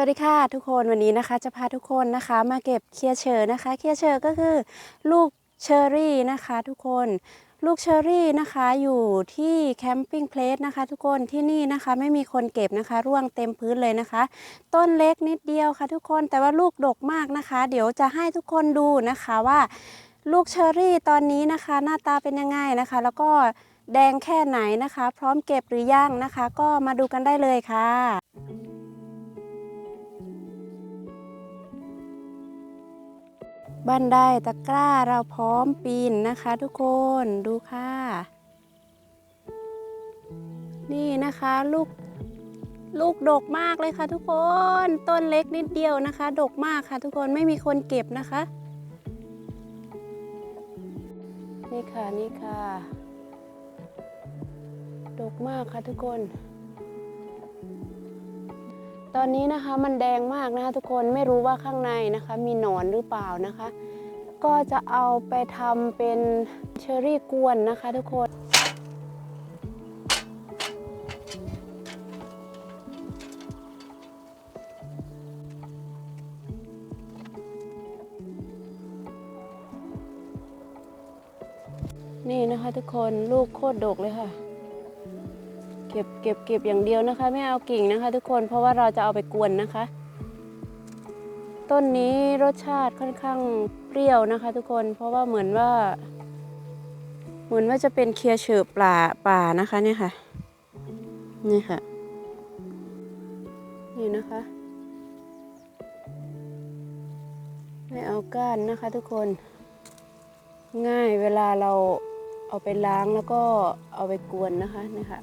สวัสดีค่ะทุกคนวันนี้นะคะจะพาทุกคนนะคะมาเก็บเคียเชอร์นะคะเคียเชอร์ก็คือลูกเชอร์รี่นะคะทุกคนลูกเชอร์รี่นะคะอยู่ที่แคมปิ้งเพลสนะคะ ทุกคนที่นี่นะคะไม่มีคนเก็บนะคะ ร่วงเต็มพื้นเลยนะคะ ต้นเล็กนิดเดียวค่ะ ทุกคนแต่ว่าลูกดกมากนะคะ เดี๋ยวจะให้ทุกคนดูนะคะว่าลูกเชอร์รี่ตอนนี้นะคะ หน้าตาเป็นยังไงนะคะ แล้วก็แดงแค่ไหนนะคะ พร้อมเก็บหรือยังนะคะ ก็มาดูกันได้เลยค่ะ บันได้ตะกร้าเราพร้อมปีนนะคะทุกคนดูค่ะ นี่นะคะลูกลูกดกมากเลยค่ะทุกคนต้นเล็กนิดเดียวนะคะ ดกมากค่ะ ทุกคนไม่มีคนเก็บนะคะ นี่ค่ะนี่ค่ะ ดกมากค่ะทุกคน ตอนนี้นะคะมันแดงมากนะคะทุกคนไม่รู้ว่าข้างในนะคะ มีหนอนหรือเปล่านะคะ ก็จะเอาไปทำเป็นเชอร์รี่กวนนะคะทุกคนนี่นะคะทุกคนลูกโคตรดกเลยค่ะ เก็บเก็บเก็บอย่างเดียวนะคะ ไม่เอากิ่งนะคะ ทุกคนเพราะว่าเราจะเอาไปกวนนะคะ ต้นนี้รสชาติค่อนข้างเปรี้ยวนะคะ ทุกคนเพราะว่าเหมือนว่า เหมือนว่าจะเป็นเคลียเฉือบป่าป่านะคะเนี่ยค่ะ นี่ค่ะ นี่นะคะ ไม่เอาก้านนะคะ ทุกคนง่ายเวลาเราเอาไปล้างแล้วก็เอาไปกวนนะคะนี่ค่ะ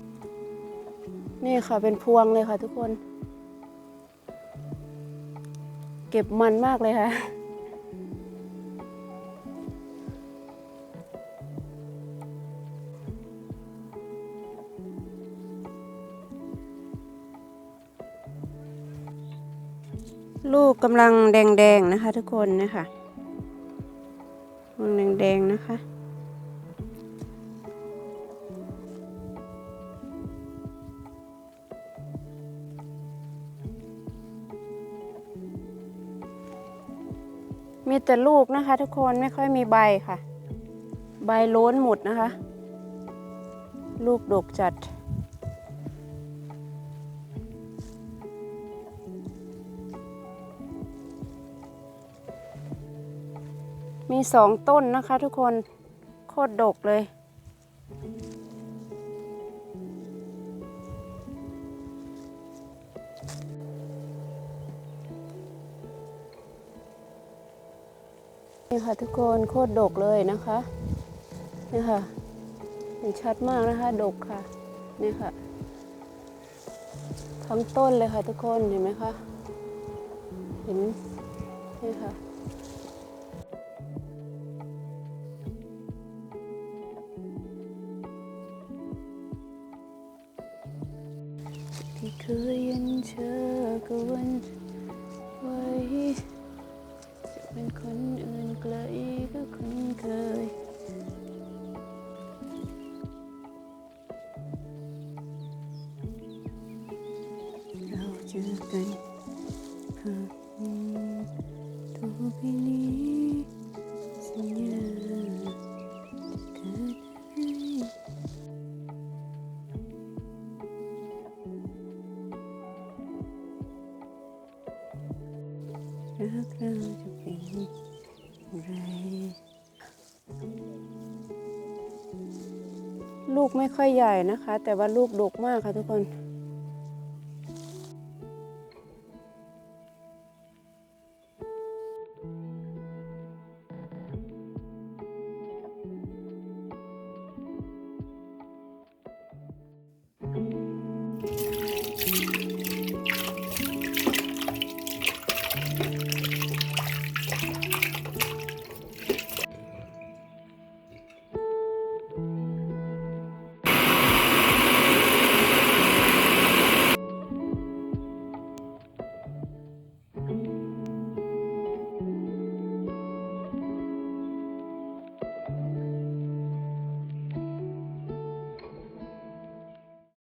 นี่ค่ะเป็นพวงเลยค่ะทุกคน เก็บมันมากเลยค่ะ ลูกกำลังแดงๆนะคะทุกคนนะคะกำลังแดงๆนะคะ มีแต่ลูกนะคะ ทุกคนไม่ค่อยมีใบค่ะ ใบโล้นหมดนะคะ ลูกดกจัด มีสองต้นนะคะทุกคนโคตรดกเลย นี่ค่ะทุกคนโคตรดกเลยนะคะนี่ค่ะเห็นชัดมากนะคะดกค่ะนี่ค่ะ ทั้งต้นเลยค่ะทุกคนเห็นไหมคะเห็นนี่ค่ะที่เคยเห็นเธอก็วัน อื่นไกลก็คุ้นเคย เราเจอกันครั้งต่อไปนี้สัญญาจะเกิดให้รักเราจะเป็นอย่างไร ลูกไม่ค่อยใหญ่นะคะ แต่ว่าลูกดกมากค่ะทุกคน Thank.